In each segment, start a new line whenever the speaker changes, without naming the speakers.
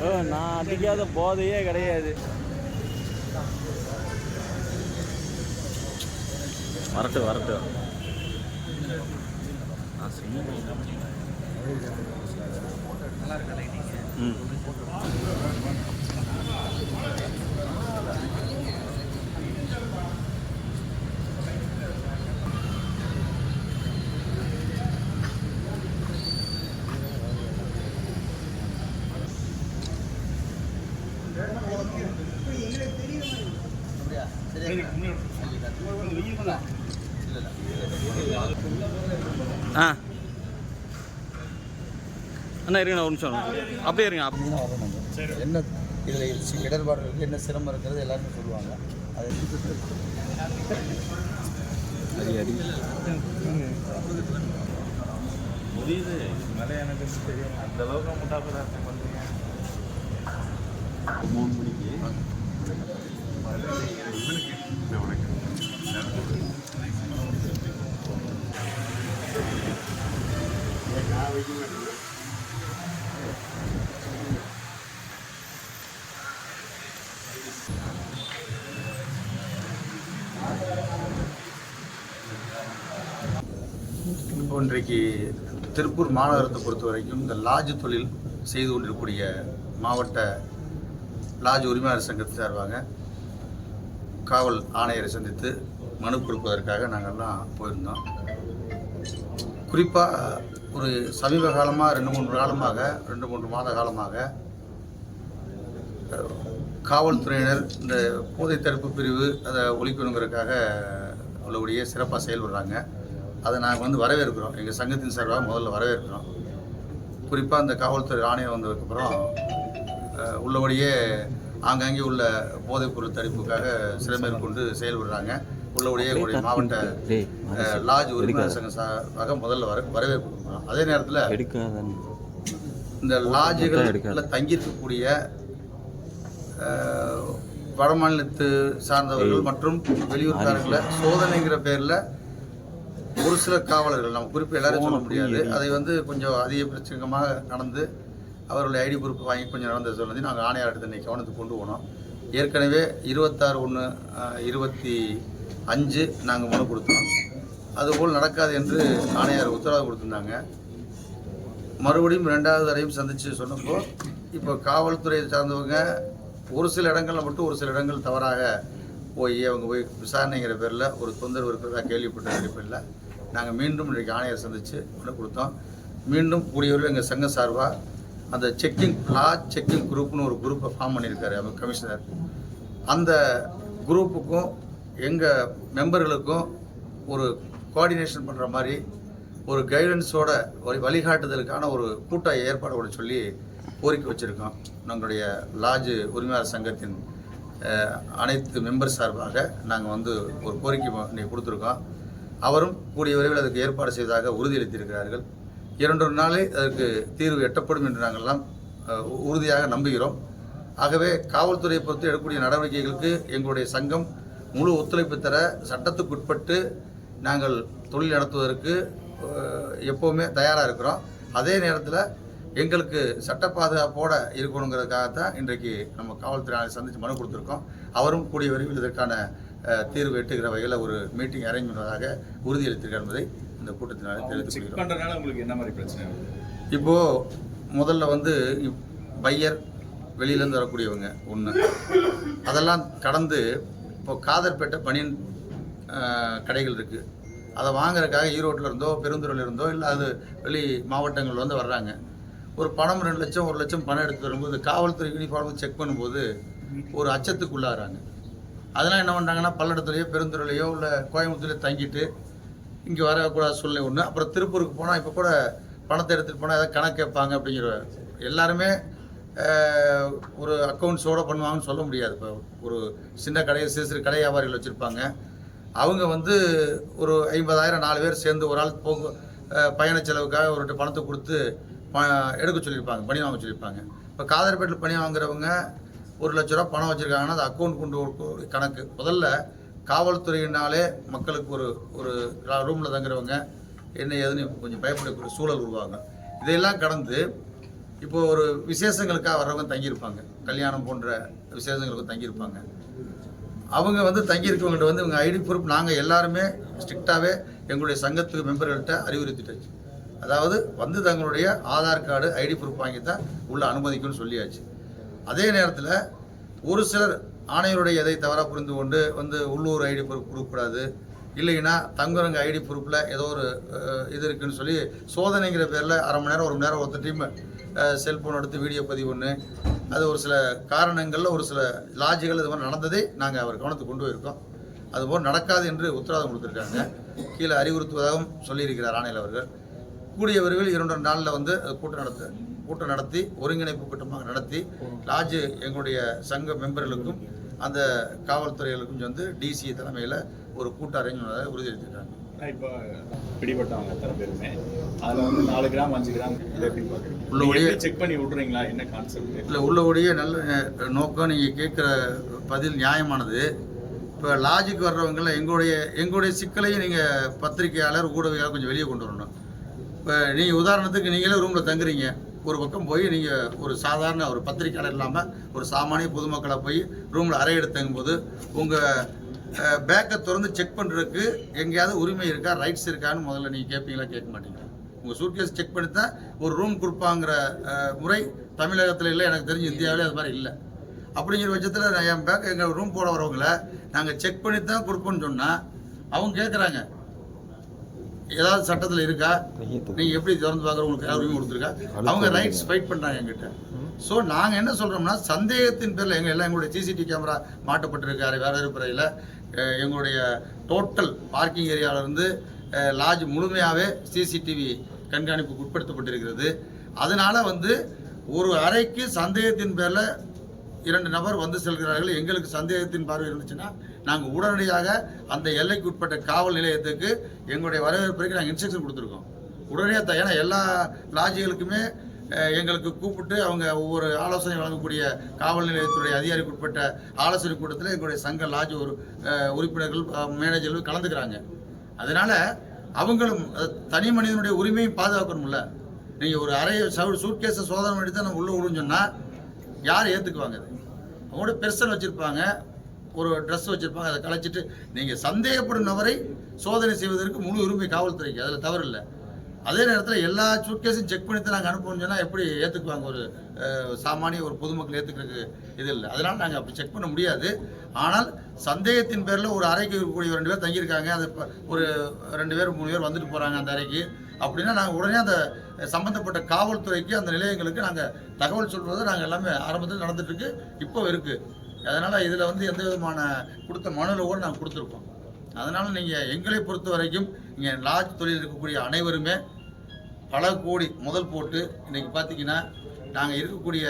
ஓ நான் அடிக்காத போதையே கிடையாது. வரட்டு வரட்டு. நான் சொன்னேன். ம். அண்ணா இருங்கண்ணா ஒரு நிமிஷம் அப்படியே இருங்க
என்ன இதில் இடர்பாடு இருக்குது என்ன சிரமம் இருக்கிறது எல்லாருமே சொல்லுவாங்க. அது
அடி அடி
புரியுது. மேலே எனக்கு தெரியும். அந்த அளவுக்கு முட்டா பதார்த்தம் பண்ணுறீங்க மூணு மணிக்கு.
இப்போ இன்றைக்கு திருப்பூர் மாநகரத்தை பொறுத்த வரைக்கும் இந்த லாட்ஜ் தொழில் செய்து கொண்டிருக்கக்கூடிய மாவட்ட லாட்ஜ் உரிமையாளர் சங்கத்தை சார்பாக காவல் ஆணையரை சந்தித்து மனு கொடுப்பதற்காக நாங்கள்லாம் போயிருந்தோம். குறிப்பாக ஒரு சமீப காலமாக ரெண்டு மூன்று காலமாக ரெண்டு மூன்று மாத காலமாக காவல்துறையினர் இந்த போதை தடுப்பு பிரிவு அதை ஒழிக்கணுங்கிறதுக்காக உள்ளபடியே சிறப்பாக செயல்படுறாங்க. அதை நாங்கள் வந்து வரவேற்கிறோம். எங்கள் சங்கத்தின் சார்பாக முதல்ல வரவேற்கிறோம். குறிப்பாக அந்த காவல்துறை ஆணையம் வந்ததுக்கப்புறம் உள்ளபடியே ஆங்காங்கே உள்ள போதைப்பொருள் தடுப்புக்காக சிறமேற்கொண்டு செயல்படுறாங்க. உள்ளபடியே எங்களுடைய மாவட்ட லாட்ஜ் உரிமையாளர் சங்கம் சார்பாக முதல்ல வர வரவேற்பு கொடுக்குறோம் அதே நேரத்தில் இந்த லாட்ஜுகளில் தங்கியிருக்கக்கூடிய வடமாநிலத்து சார்ந்தவர்கள் மற்றும் வெளியூர்காரர்களை சோதனைங்கிற பேரில் ஒரு சில காவலர்கள் நம்ம குறிப்பு எல்லாரும் சொல்ல முடியாது. அதை வந்து கொஞ்சம் அதிக பிரச்சனைகமாக நடந்து அவர்களுடைய ஐடி ப்ரூஃப் வாங்கி கொஞ்சம் நடந்தது சொல்லி நாங்கள் ஆணையாளர்கிட்ட இன்னைக்கு கவனத்துக்கு கொண்டு போனோம். ஏற்கனவே இருபத்தாறு ஒன்று இருபத்தி அஞ்சு நாங்கள் மனு கொடுத்தோம். அதுபோல் நடக்காது என்று ஆணையார் உத்தரவு கொடுத்துருந்தாங்க. மறுபடியும் ரெண்டாவது தடவையும் சந்தித்து சொன்னப்போ இப்போ காவல்துறையை சார்ந்தவங்க ஒரு சில இடங்களில் மட்டும் ஒரு சில இடங்கள் தவறாக போய் அவங்க போய் விசாரணைங்கிற பேரில் ஒரு தொந்தரவு இருக்கிறதா கேள்விப்பட்ட அடிப்படையில் நாங்கள் மீண்டும் இன்றைக்கு ஆணையர் சந்தித்து மனு கொடுத்தோம். மீண்டும் கூடியவர்கள் எங்கள் சங்க சார்பாக அந்த செக்கிங் லா செக்கிங் குரூப்னு ஒரு குரூப்பை ஃபார்ம் பண்ணியிருக்காரு அவங்க கமிஷனர் அந்த குரூப்புக்கும் எங்கள் மெம்பர்களுக்கும் ஒரு கோஆர்டினேஷன் பண்ணுற மாதிரி ஒரு கைடன்ஸோட ஒரு வழிகாட்டுதலுக்கான ஒரு கூட்ட ஏற்பாடு கூட சொல்லி கோரிக்கை வச்சுருக்கோம். நம்மளுடைய லாட்ஜ் உரிமையாளர் சங்கத்தின் அனைத்து மெம்பர் சார்பாக நாங்கள் வந்து ஒரு கோரிக்கை இன்னைக்கு கொடுத்துருக்கோம். அவரும் கூடிய விரைவில் அதுக்கு ஏற்பாடு செய்வதாக உறுதியளித்திருக்கிறார்கள். இரண்டொரு நாளே அதற்கு தீர்வு எட்டப்படும் என்று நாங்கள்லாம் உ- உறுதியாக நம்புகிறோம். ஆகவே காவல்துறையை பொறுத்து எடுக்கக்கூடிய நடவடிக்கைகளுக்கு எங்களுடைய சங்கம் முழு ஒத்துழைப்பு தர சட்டத்துக்குட்பட்டு நாங்கள் தொழில் நடத்துவதற்கு எப்போவுமே தயாராக இருக்கிறோம். அதே நேரத்தில் எங்களுக்கு சட்ட பாதுகாப்போடு இருக்கணுங்கிறதுக்காகத்தான் இன்றைக்கு நம்ம காவல்துறை சந்தித்து மனு கொடுத்துருக்கோம். அவரும் கூடிய விரைவில் இதற்கான தீர்வு எட்டுகிற வகையில் ஒரு மீட்டிங் அரேஞ்ச் பண்ணுவதாக உறுதியளித்திருக்கார் என்பதை இந்த கூட்டத்தினால் தெரிவித்துக்
செக்
கொள்கிறோம்.
பண்ணுறதுனால உங்களுக்கு என்ன மாதிரி பிரச்சனை
இப்போது முதல்ல வந்து பையர் வெளியிலேருந்து வரக்கூடியவங்க ஒன்று அதெல்லாம் கடந்து இப்போ காதர்பேட்டை பனியன் அஹ், கடைகள் இருக்குது அதை வாங்குறதுக்காக ஈரோட்டில் இருந்தோ பெருந்துறையில் இருந்தோ இல்லை அது வெளி மாவட்டங்கள் வந்து வர்றாங்க. ஒரு பணம் ரெண்டு லட்சம் ஒரு லட்சம் பணம் எடுத்து வரும்போது காவல்துறை யூனிஃபார்ம் செக் பண்ணும்போது ஒரு அச்சத்துக்குள்ளாகிறாங்க. அதெல்லாம் என்ன பண்ணுறாங்கன்னா பல்லடத்துலையோ பெருந்துறையிலையோ இல்லை கோயம்புத்தூர்லேயோ தங்கிட்டு இங்கே வரக்கூடாத சூழ்நிலை ஒன்று அப்புறம் திருப்பூருக்கு போனால் இப்போ கூட பணத்தை எடுத்துகிட்டு போனால் ஏதாவது கணக்கு கேட்பாங்க அப்படிங்கிற எல்லாருமே ஒரு அக்கௌண்ட்ஸோடு பண்ணுவாங்கன்னு சொல்ல முடியாது. இப்போ ஒரு சின்ன கடையை சிறு சிறு கடை வியாபாரிகள் வச்சுருப்பாங்க. அவங்க வந்து ஒரு ஐம்பதாயிரம் நாலு பேர் சேர்ந்து ஒரு ஆள் போக பயண செலவுக்காக ஒரு பணத்தை கொடுத்து ப எடுக்க சொல்லியிருப்பாங்க பணி வாங்க சொல்லியிருப்பாங்க. இப்போ காதர்பேட்டில் பணி வாங்குறவங்க ஒரு லட்ச ரூபா பணம் வச்சுருக்காங்கன்னா அது அக்கௌண்ட் கொண்டு ஒரு கணக்கு. முதல்ல காவல்துறையினாலே மக்களுக்கு ஒரு ஒரு ரூமில் தங்குறவங்க என்ன ஏதுன்னு கொஞ்சம் பயப்படக்கூடிய சூழல் உருவாகும். இதையெல்லாம் கடந்து இப்போ ஒரு விசேஷங்களுக்காக வர்றவங்க தங்கியிருப்பாங்க. கல்யாணம் போன்ற விசேஷங்களுக்கு தங்கியிருப்பாங்க. அவங்க வந்து தங்கியிருக்கவங்கள்ட்ட வந்து இவங்க ஐடி ப்ரூஃப் நாங்கள் எல்லாருமே ஸ்ட்ரிக்டாகவே எங்களுடைய சங்கத்துக்கு மெம்பர்கள்ட்ட அறிவுறுத்திட்டாச்சு. அதாவது வந்து தங்களுடைய ஆதார் கார்டு ஐடி ப்ரூஃப் வாங்கி தான் உள்ள அனுமதிக்கும்னு சொல்லியாச்சு. அதே நேரத்தில் ஒரு சிலர் ஆணையருடைய எதை தவறாக புரிந்து கொண்டு வந்து உள்ளூர் ஐடி ப்ரூஃப் கொடுக்கக்கூடாது இல்லைன்னா தங்குறங்க ஐடி ப்ரூஃபில் ஏதோ ஒரு இது இருக்குன்னு சொல்லி சோதனைங்கிற பேரில் அரை மணி நேரம் ஒரு மணி நேரம் ஒருத்தர் டீம் செல்ஃபோன் எடுத்து வீடியோ பதிவு ஒன்று அது ஒரு சில காரணங்களில் ஒரு சில லாஜிகள் இது மாதிரி நடந்ததை நாங்கள் அவர் கவனத்துக்கு கொண்டு போயிருக்கோம். அதுபோல் நடக்காது என்று உத்தரவாதம் கொடுத்துருக்காங்க. கீழே அறிவுறுத்துவதாகவும் சொல்லியிருக்கிறார் ஆணையர் அவர்கள். கூடிய விரைவில் இரண்டு நாளில் வந்து கூட்டம் நடத்து கூட்டம் நடத்தி ஒருங்கிணைப்பு கூட்டமாக நடத்தி லாட்ஜ் எங்களுடைய சங்க மெம்பர்களுக்கும் அந்த காவல்துறைகளுக்கும் வந்து டிசி தலைமையில் ஒரு கூட்டம் அரேஞ்ச் உறுதியளித்திருக்காங்க.
இப்போ பிடிபட்டவங்க அத்தனை பேருமே? அதில் வந்து நாலு கிராம் அஞ்சு கிராம்
உள்ளபடியே-
செக் பண்ணி விட்றீங்களா? என்ன கான்செப்ட்
இல்லை உள்ளபடியே நல்ல நோக்கம் நீங்கள் கேட்குற பதில் நியாயமானது. இப்போ லாஜுக்கு வர்றவங்கள எங்களுடைய எங்களுடைய சிக்கலையும் நீங்கள் பத்திரிகையாளர் ஊடகவியாளர் கொஞ்சம் வெளியே கொண்டு வரணும். இப்போ நீங்கள் உதாரணத்துக்கு நீங்களே ரூமில் தங்குறீங்க. ஒரு பக்கம் போய் நீங்கள் ஒரு சாதாரண ஒரு பத்திரிக்கையாளர் இல்லாமல் ஒரு சாமானிய பொதுமக்களை போய் ரூமில் அறை எடுத்தங்கும் போது உங்கள் பேக்கை திறந்து செக் பண்ணுறதுக்கு எங்கேயாவது உரிமை இருக்கா ரைட்ஸ் இருக்கான்னு முதல்ல நீங்கள் கேட்பீங்களா கேட்க மாட்டீங்க உங்கள் சூட்கேஸ் செக் பண்ணி தான் ஒரு ரூம் கொடுப்பாங்கிற முறை தமிழகத்தில் இல்லை எனக்கு தெரிஞ்சு இந்தியாவிலே அது மாதிரி இல்லை. அப்படிங்கிற பட்சத்தில் நான் என் பேக் எங்கள் ரூம் போட வரவங்கள நாங்கள் செக் பண்ணி தான் கொடுப்போம்னு சொன்னால் அவங்க கேட்குறாங்க ஏதாவது சட்டத்தில் இருக்கா? நீங்கள் எப்படி திறந்து பார்க்குற உங்களுக்கு யார் உரிமை கொடுத்துருக்கா? அவங்க ரைட்ஸ் ஃபைட் பண்ணுறாங்க எங்கிட்ட ஸோ நாங்கள் என்ன சொல்கிறோம்னா சந்தேகத்தின் பேரில் எங்கள் எல்லாம் எங்களுடைய சிசிடிவி கேமரா மாட்டப்பட்டிருக்காரு வேற இருப்பறையில் எங்களுடைய டோட்டல் பார்க்கிங் ஏரியாவிலேருந்து லாட்ஜ் முழுமையாகவே சிசிடிவி கண்காணிப்புக்கு உட்படுத்தப்பட்டிருக்கிறது. அதனால வந்து ஒரு அறைக்கு சந்தேகத்தின் பேரில் இரண்டு நபர் வந்து செல்கிறார்கள். எங்களுக்கு சந்தேகத்தின் பார்வை இருந்துச்சுன்னா நாங்கள் உடனடியாக அந்த எல்லைக்கு உட்பட்ட காவல் நிலையத்துக்கு எங்களுடைய வரவேற்பிற்கு நாங்கள் இன்ஸ்ட்ரக்ஷன் கொடுத்துருக்கோம். உடனடியாக த- ஏன்னா எல்லா லாட்ஜுகளுக்குமே எங்களுக்கு கூப்பிட்டு அவங்க ஒவ்வொரு ஆலோசனை வழங்கக்கூடிய காவல் நிலையத்துடைய அதிகாரிக்கு உட்பட்ட ஆலோசனை கூட்டத்தில் எங்களுடைய சங்க லாட்ஜ் ஒரு உறுப்பினர்கள் மேனேஜர்கள் கலந்துக்கிறாங்க. அதனால் அவங்களும் தனி மனிதனுடைய உரிமையும் பாதுகாக்கணும்ல. நீங்கள் ஒரு அறைய சூட்கேஸை சோதனை பண்ணி தான் நம்ம உள்ளே விடுன்னு சொன்னால் யார் ஏற்றுக்குவாங்க அது? அவங்களோட பெர்சன் வச்சுருப்பாங்க. ஒரு ட்ரெஸ் வச்சுருப்பாங்க அதை கலைச்சிட்டு நீங்கள் சந்தேகப்படும் நபரை சோதனை செய்வதற்கு முழு உரிமை காவல்துறைக்கு அதில் தவறு இல்லை. அதே நேரத்தில் எல்லா சூட்கேஸும் செக் பண்ணி தான் நாங்கள் அனுப்பணும்னு சொன்னால் எப்படி ஏற்றுக்குவாங்க ஒரு சாமானிய ஒரு பொதுமக்கள் ஏற்றுக்கிறதுக்கு இது இல்லை. அதனால் நாங்கள் அப்படி செக் பண்ண முடியாது. ஆனால் சந்தேகத்தின் பேரில் ஒரு அறைக்கு இருக்கக்கூடிய ரெண்டு பேர் தங்கியிருக்காங்க. அது ஒரு ரெண்டு பேர் மூணு பேர் வந்துட்டு போகிறாங்க அந்த அறைக்கு. அப்படின்னா நாங்கள் உடனே அந்த சம்பந்தப்பட்ட காவல்துறைக்கு அந்த நிலையங்களுக்கு நாங்கள் தகவல் சொல்வது நாங்கள் எல்லாமே ஆரம்பத்தில் நடந்துட்டுருக்கு இப்போ இருக்குது அதனால் இதில் வந்து எந்த விதமான கொடுத்த மனுவில் கூட நாங்கள் கொடுத்துருக்கோம். அதனால் நீங்கள் எங்களை பொறுத்த வரைக்கும் இங்கே லாட்ஜ் தொழில் இருக்கக்கூடிய அனைவருமே பல கோடி முதல் போட்டு இன்றைக்கி பார்த்தீங்கன்னா நாங்கள் இருக்கக்கூடிய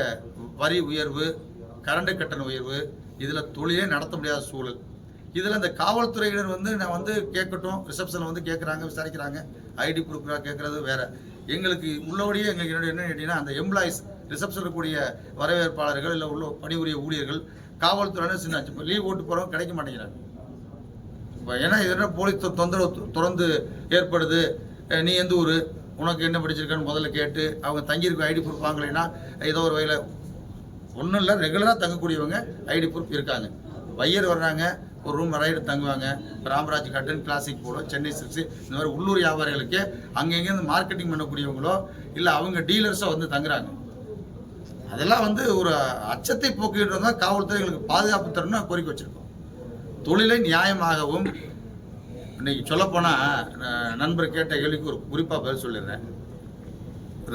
வரி உயர்வு கரண்ட் கட்டண உயர்வு இதில் தொழிலே நடத்த முடியாத சூழல். இதில் இந்த காவல்துறையினர் வந்து நான் வந்து கேட்கட்டும் ரிசப்ஷனில் வந்து கேட்குறாங்க விசாரிக்கிறாங்க. ஐடி ப்ரூஃப்லாம் கேட்குறது வேறு. எங்களுக்கு உள்ளபடியே எங்களுக்கு என்னுடைய என்ன கேட்டிங்கன்னா அந்த எம்ப்ளாயிஸ் ரிசப்ஷன் இருக்கக்கூடிய வரவேற்பாளர்கள் இல்லை உள்ள பணிபுரிய ஊழியர்கள் காவல்துறையினர் சின்ன இப்போ லீவ் ஓட்டு போகிறவங்க கிடைக்க மாட்டேங்கிறாங்க. இப்போ ஏன்னா இது என்ன போலீஸ் தொந்தரவு தொடர்ந்து ஏற்படுது. நீ எந்த ஊர்? உனக்கு என்ன படிச்சிருக்கான்னு முதல்ல கேட்டு அவங்க தங்கியிருக்க ஐடி ப்ரூஃப் வாங்கலைன்னா ஏதோ ஒரு வகையில் ஒன்றும் இல்லை ரெகுலராக தங்கக்கூடியவங்க ஐடி ப்ரூஃப் இருக்காங்க. வையர் வர்றாங்க ஒரு ரூம் ரைடு தங்குவாங்க. Ramraj garden classic polo Chennai silks இந்த மாதிரி உள்ளூர் வியாபாரிகளுக்கு அங்கங்கேருந்து மார்க்கெட்டிங் பண்ணக்கூடியவங்களோ இல்லை அவங்க டீலர்ஸோ வந்து தங்குறாங்க. அதெல்லாம் வந்து ஒரு அச்சத்தை போக்கிட்டு தான் காவல்துறை எங்களுக்கு பாதுகாப்பு தரணும்னு கோரிக்கை வச்சிருக்கோம். தொழிலை நியாயமாகவும் இன்னைக்கு சொல்லப்போனால் நண்பர் கேட்ட கேள்விக்கு ஒரு குறிப்பாக பதில் சொல்லிடுறேன்.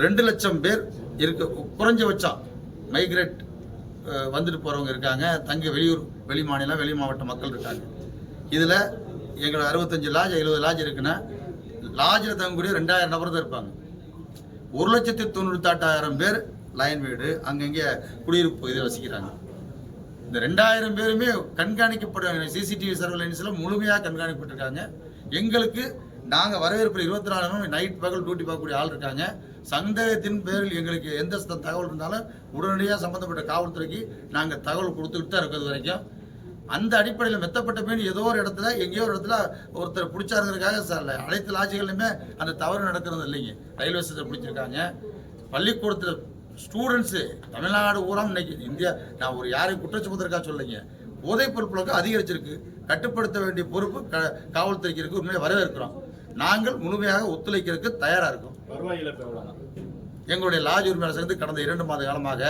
ரெண்டு லட்சம் பேர் இருக்க குறைஞ்சபட்சம் மைக்ரேட் வந்துட்டு போகிறவங்க இருக்காங்க. தங்க வெளியூர் வெளி மாநிலம் வெளி மாவட்ட மக்கள் இருக்காங்க. இதில் எங்களோட அறுபத்தஞ்சு லாஜ் எழுபது லாஜ் இருக்குன்னா லாஜில் தங்கக்கூடிய ரெண்டாயிரம் நபர் தான் இருப்பாங்க. ஒரு லட்சத்தி தொண்ணூத்தாட்டாயிரம் பேர் லைன் வீடு அங்கங்கே குடியிருப்பு பகுதியில் வசிக்கிறாங்க. இந்த ரெண்டாயிரம் பேருமே கண்காணிக்கப்பட சிசிடிவி சர்வேலன்ஸில் முழுமையாக கண்காணிக்கப்பட்டிருக்காங்க. எங்களுக்கு நாங்கள் வரவேற்பு இருபத்தி நாலு மணி நைட் பகல் டியூட்டி பார்க்கக்கூடிய ஆள் இருக்காங்க. சந்தேகத்தின் பேரில் எங்களுக்கு எந்த தகவல் இருந்தாலும் உடனடியாக சம்மந்தப்பட்ட காவல்துறைக்கு நாங்கள் தகவல் கொடுத்துக்கிட்டு தான் இருக்கிறது வரைக்கும். அந்த அடிப்படையில் மெத்தப்பட்ட மீன் ஏதோ ஒரு இடத்துல எங்கேயோ ஒரு இடத்துல ஒருத்தர் பிடிச்சாருங்கிறதுக்காக சார் அனைத்து லாட்ஜுகள்லையுமே அந்த தவறு நடக்கிறது இல்லைங்க. ரயில்வே ஸ்டேஷன் பிடிச்சிருக்காங்க. பள்ளிக்கூடத்தில் ஸ்டூடெண்ட்ஸு தமிழ்நாடு ஊரம் இன்னைக்கு இந்தியா நான் ஒரு யாரையும் குற்றம் சுமத்திருக்கா சொல்லுங்க போதைப் பொருட்களுக்கு அதிகரிச்சிருக்கு. கட்டுப்படுத்த வேண்டிய பொறுப்பு க காவல்துறைக்கு இருக்கு. உண்மையை வரவேற்கிறோம். நாங்கள் முழுமையாக ஒத்துழைக்கிறதுக்கு தயாராக இருக்கோம். எங்களுடைய லாட்ஜ் உரிமையாளர் சேர்ந்து கடந்த இரண்டு மாத காலமாக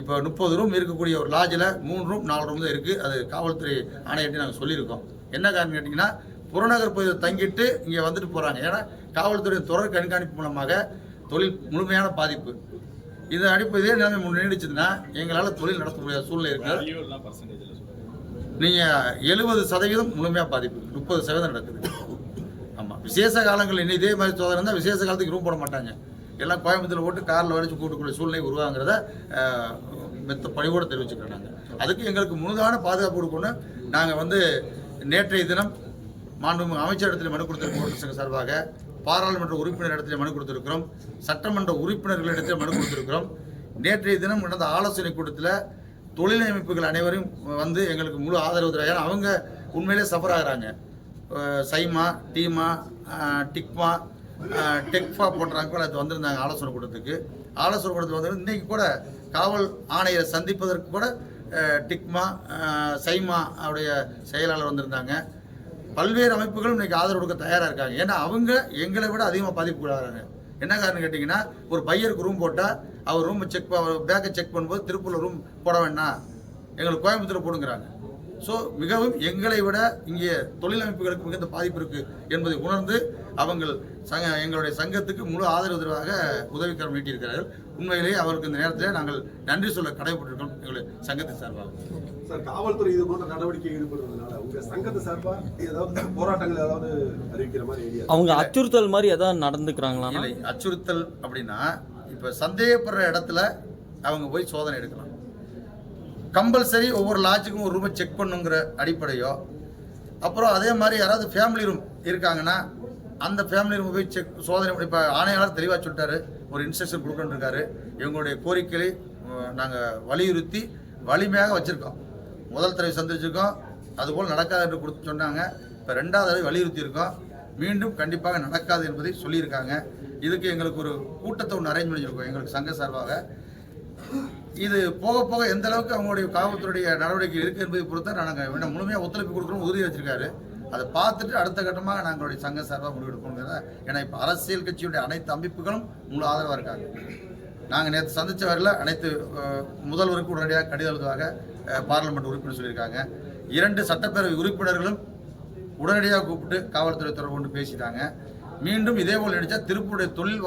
இப்போ முப்பது ரூம் இருக்கக்கூடிய ஒரு லாட்ஜில் மூணு ரூம் நாலு ரூம் தான் இருக்குது அது காவல்துறை ஆணையர்கிட்ட நாங்கள் சொல்லியிருக்கோம். என்ன காரணம் கேட்டிங்கன்னா புறநகர் பகுதியில் தங்கிட்டு இங்கே வந்துட்டு போகிறாங்க ஏன்னா காவல்துறை தொடர் கண்காணிப்பு மூலமாக தொழில் முழுமையான பாதிப்பு. இது அடிப்படை இதே நிலைமை நீடிச்சதுன்னா எங்களால் தொழில் நடத்த முடியாத சூழ்நிலை
சொல்லுங்கள்
நீங்கள் எழுபது சதவீதம் முழுமையாக பாதிப்பு. முப்பது சதவீதம் நடக்குது. ஆமாம் விசேஷ காலங்கள் இன்னும் இதே மாதிரி சோதனை இருந்தால் விசேஷ காலத்துக்கு ரூம் போட மாட்டாங்க. எல்லாம் கோயம்புத்தூர் போட்டு காரில் வரைச்சு கூட்டக்கூடிய சூழ்நிலை உருவாங்கிறத மெத்த பணிவோடு தெரிவிச்சுக்கிறோம் நாங்கள் அதுக்கு எங்களுக்கு முழுதான பாதுகாப்பு கொடுக்கணும். நாங்கள் வந்து நேற்றைய தினம் மாண்புமிகு அமைச்சரிடத்தில் மனு கொடுத்திருக்கோம் சங்க சார்பாக. பாராளுமன்ற உறுப்பினர் இடத்துல மனு கொடுத்திருக்கிறோம். சட்டமன்ற உறுப்பினர்களிடத்தில் மனு கொடுத்திருக்கிறோம். நேற்றைய தினம் நடந்த ஆலோசனை கூட்டத்தில் தொழில் அமைப்புகள் அனைவரும் வந்து எங்களுக்கு முழு ஆதரவு தராங்க. அவங்க உண்மையிலே சஃபர் ஆகிறாங்க. சைமா டீமா டிக்மா டெக்ஃபா போன்றாங்க அது வந்திருந்தாங்க ஆலோசனை கூட்டத்துக்கு. ஆலோசனை கூட்டத்துக்கு வந்து இன்றைக்கி கூட காவல் ஆணையரை சந்திப்பதற்கு கூட டிக்மா சைமா அவருடைய செயலாளர் வந்திருந்தாங்க. பல்வேறு அமைப்புகளும் இன்னைக்கு ஆதரவு கொடுக்க தயாராக இருக்காங்க. ஏன்னா அவங்க எங்களை விட அதிகமாக பாதிப்புக்குள்ளாகிறாங்க. என்ன காரணம் கேட்டிங்கன்னா ஒரு பையருக்கு ரூம் போட்டால் அவர் ரூம் செக் பேக்கை செக் பண்ணும்போது திருப்பூரில் ரூம் போட வேண்டாம் எங்களுக்கு கோயம்புத்தூர் போடுங்கிறாங்க. ஸோ மிகவும் எங்களை விட இங்கே தொழில் அமைப்புகளுக்கு மிகுந்த பாதிப்பு இருக்குது என்பதை உணர்ந்து அவங்கள் சங்க எங்களுடைய சங்கத்துக்கு முழு ஆதரவு தருவாக உதவிக்கரம் நீட்டியிருக்கிறார்கள். உண்மையிலேயே அவருக்கு இந்த நேரத்தில் நாங்கள் நன்றி சொல்ல கடமைப்பட்டிருக்கோம் எங்களுடைய சங்கத்தின் சார்பாக.
சார் காவல்துறை இது போன்ற நடவடிக்கை ஈடுபடுறதுனால உங்க சங்கத்து சார்பா ஏதாவது போராட்டங்கள் ஏதாவது அறிவிக்கிற மாதிரி ஐடியா
அவங்க அச்சுறுத்தல் மாதிரி எதாவது நடந்துக்கிறாங்களா
இல்லை அச்சுறுத்தல் அப்படின்னா இப்போ சந்தேகப்படுற இடத்துல அவங்க போய் சோதனை எடுக்கலாம். கம்பல்சரி ஒவ்வொரு லாட்ஜுக்கும் ஒரு ரூமை செக் பண்ணுங்கிற அடிப்படையோ அப்புறம் அதே மாதிரி யாராவது ஃபேமிலி ரூம் இருக்காங்கன்னா அந்த ஃபேமிலி போய் செக் சோதனை இப்போ ஆணையாளர் தெளிவாக சொல்லிட்டாரு. ஒரு இன்ஸ்ட்ரக்ஷன் கொடுக்கணுன்னு இருக்காரு இவங்களுடைய கோரிக்கையை நாங்கள் வலியுறுத்தி வலிமையாக வச்சுருக்கோம். முதல் தடவை சந்திச்சிருக்கோம். அதுபோல் நடக்காது என்று கொடுத்து சொன்னாங்க. இப்போ ரெண்டாவது தடவை வலியுறுத்தியிருக்கோம். மீண்டும் கண்டிப்பாக நடக்காது என்பதை சொல்லியிருக்காங்க. இதுக்கு எங்களுக்கு ஒரு கூட்டத்தை ஒன்று அரேஞ்ச் பண்ணியிருக்கோம் எங்களுக்கு சங்க சார்பாக. இது போக போக எந்த அளவுக்கு அவங்களுடைய காவல்துறையுடைய நடவடிக்கை இருக்குது என்பதை பொறுத்து நாங்கள் முழுமையாக ஒத்துழைப்பு கொடுக்கணும் உறுதி வச்சிருக்காரு. அதை பார்த்துட்டு அடுத்த கட்டமாக நாங்களுடைய சங்க சார்பாக முடிவெடுக்கணுங்கிறத ஏன்னா இப்போ அரசியல் கட்சியுடைய அனைத்து அமைப்புகளும் முழு ஆதரவாக இருக்காங்க. நாங்கள் நேற்று சந்திச்ச வரையில் அனைத்து முதல்வருக்கு உடனடியாக கடிதம் எழுதுவாக பார்லிமெண்ட் உறுப்பினர் சொல்லியிருக்காங்க. இரண்டு சட்டப்பேரவை உறுப்பினர்களும் உடனடியாக கூப்பிட்டு காவல்துறை தொடர்பு கொண்டு பேசிட்டாங்க. மீண்டும் இதே போல் நினைச்சா திருப்பூருடைய தொழில்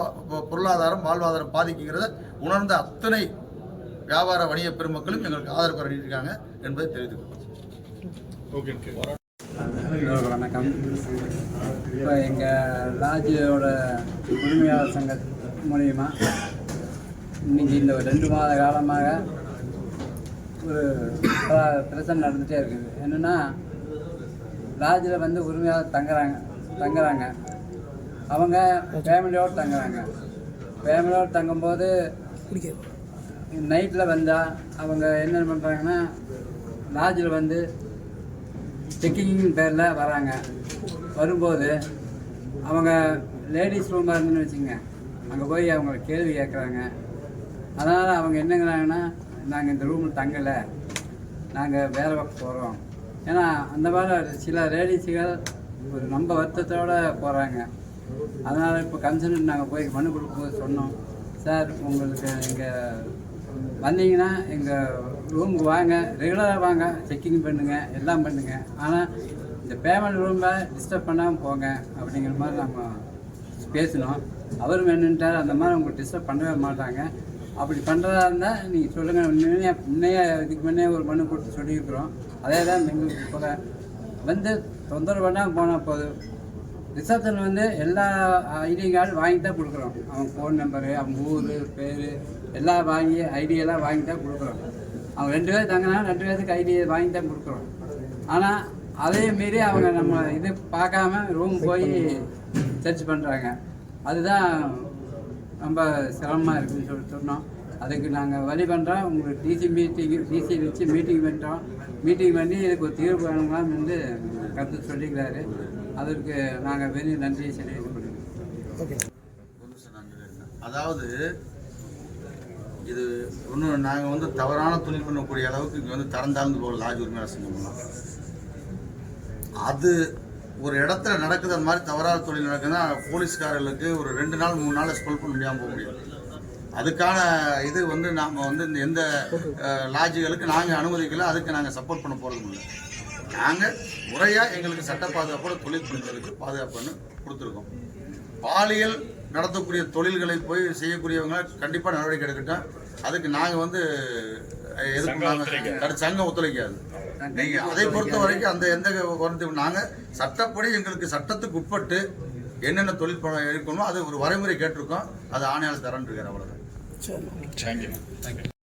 பொருளாதாரம் வாழ்வாதாரம் பாதிக்குங்கிறத உணர்ந்த அத்தனை வியாபார வணிக பெருமக்களும் எங்களுக்கு ஆதரவு பண்ணியிருக்காங்க என்பதை தெரிவித்துக் கொள்வோம்
ஓகே.
வணக்கம். இப்போ எங்கள் லாட்ஜோட உரிமையாளர் சங்க மூலியமா இன்னைக்கு இந்த ஒரு ரெண்டு மாத காலமாக ஒரு பல பிரச்சனை நடந்துகிட்டே இருக்குது. என்னென்னா லாட்ஜில் வந்து உரிமையாளர் தங்குறாங்க தங்குறாங்க. அவங்க ஃபேமிலியோடு தங்குறாங்க. ஃபேமிலியோடு தங்கும்போது நைட்டில் வந்தால் அவங்க என்ன பண்ணுறாங்கன்னா லாட்ஜில் வந்து செக்கிங் பேரில் வராங்க. வரும்போது அவங்க லேடிஸ் ரூமாக இருந்துன்னு வச்சுங்க அங்கே போய் அவங்க கேள்வி கேட்குறாங்க அதனால் அவங்க என்னங்கிறாங்கன்னா நாங்கள் இந்த ரூமில் தங்கலை. நாங்கள் வேலை பக்கம் போகிறோம் ஏன்னா அந்த மாதிரி சில லேடிஸுகள் ஒரு நம்ம வருத்தத்தோடு போகிறாங்க அதனால் இப்போ கன்சர்ன் நாங்கள் போய் மனு கொடுக்கும்போது சொன்னோம். சார் உங்களுக்கு இங்கே வந்தீங்கன்னா எங்கள் ரூமுக்கு வாங்க ரெகுலராக வாங்க செக்கிங் பண்ணுங்கள் எல்லாம் பண்ணுங்கள் ஆனால் இந்த பேமெண்ட் ரூமை டிஸ்டர்ப் பண்ணாமல் போங்க அப்படிங்கிற மாதிரி நம்ம பேசினோம். அவரும் என்னன்ட்டார் அந்த மாதிரி உங்களுக்கு டிஸ்டர்ப் பண்ணவே மாட்டாங்க. அப்படி பண்ணுறதா இருந்தால் நீங்கள் சொல்லுங்கள் முன்னையே முன்னையே இதுக்கு முன்னே ஒரு மனு கொடுத்து சொல்லியிருக்கிறோம். அதே தான் எங்களுக்கு கூட வந்து தொந்தரவு பண்ணாமல் போனால் போதும். ரிசப்ஷன் வந்து எல்லா ஐடி கார்டு வாங்கி தான் கொடுக்குறோம். அவன் ஃபோன் நம்பரு அவன் ஊர் பேர் எல்லாம் வாங்கி ஐடியெல்லாம் வாங்கி தான் கொடுக்குறோம். அவங்க ரெண்டு பேர் தங்கினா ரெண்டு பேருக்கு ஐடி வாங்கி தான் கொடுக்குறோம். ஆனால் அதே மீறி அவங்க நம்ம இது பார்க்காம ரூம் போய் சர்ச் பண்ணுறாங்க அதுதான் ரொம்ப சிரமமாக இருக்குன்னு சொல்லி சொன்னோம். அதுக்கு நாங்கள் வழி பண்ணுறோம் உங்களுக்கு டிசி மீட்டிங் டிசி வச்சு மீட்டிங் பண்ணுறோம் மீட்டிங் பண்ணி இதுக்கு ஒரு தீர்வு வேணுங்களாம் வந்து கருத்து சொல்லிக்கிறாரு. அதற்கு நாங்கள் வெளியே நன்றியை சொல்லி இது பண்ணுறோம்
அதாவது இது ஒன்றும் நாங்கள் வந்து தவறான தொழில் பண்ணக்கூடிய அளவுக்கு இங்கே வந்து தரந்தாழ்ந்து போகல லாஜ் உரிமையாளர் சங்கம்லாம் அது ஒரு இடத்துல நடக்குது அந்த மாதிரி தவறான தொழில் நடக்குதுன்னா போலீஸ்காரர்களுக்கு ஒரு ரெண்டு நாள் மூணு நாள் ஸ்பெல் பண்ண முடியாமல் போக முடியாது. அதுக்கான இது வந்து நாம் வந்து இந்த எந்த அஹ், லாட்ஜுகளுக்கு நாங்கள் அனுமதிக்கல அதுக்கு நாங்கள் சப்போர்ட் பண்ண போகிறது இல்லை. நாங்கள் முறையாக எங்களுக்கு சட்ட பாதுகாப்போட தொழில் புரிஞ்சதுக்கு பாதுகாப்புன்னு கொடுத்துருக்கோம். பாலியல் நடத்தக்கூடிய தொழில்களை போய் செய்யக்கூடியவங்க கண்டிப்பாக நடவடிக்கை எடுக்கட்டும். அதுக்கு நாங்கள் வந்து எதுக்கு நாங்கள் சங்கம் ஒத்துழைக்காது. நீங்க அதை பொறுத்த வரைக்கும் அந்த எந்த குறைந்து நாங்கள் சட்டப்படி எங்களுக்கு சட்டத்துக்கு உட்பட்டு என்னென்ன தொழில் இருக்கணுமோ அது ஒரு வரைமுறை கேட்டிருக்கோம். அது ஆணையாளர் தரன் இருக்கார் அவ்வளோதான்
தேங்க்யூ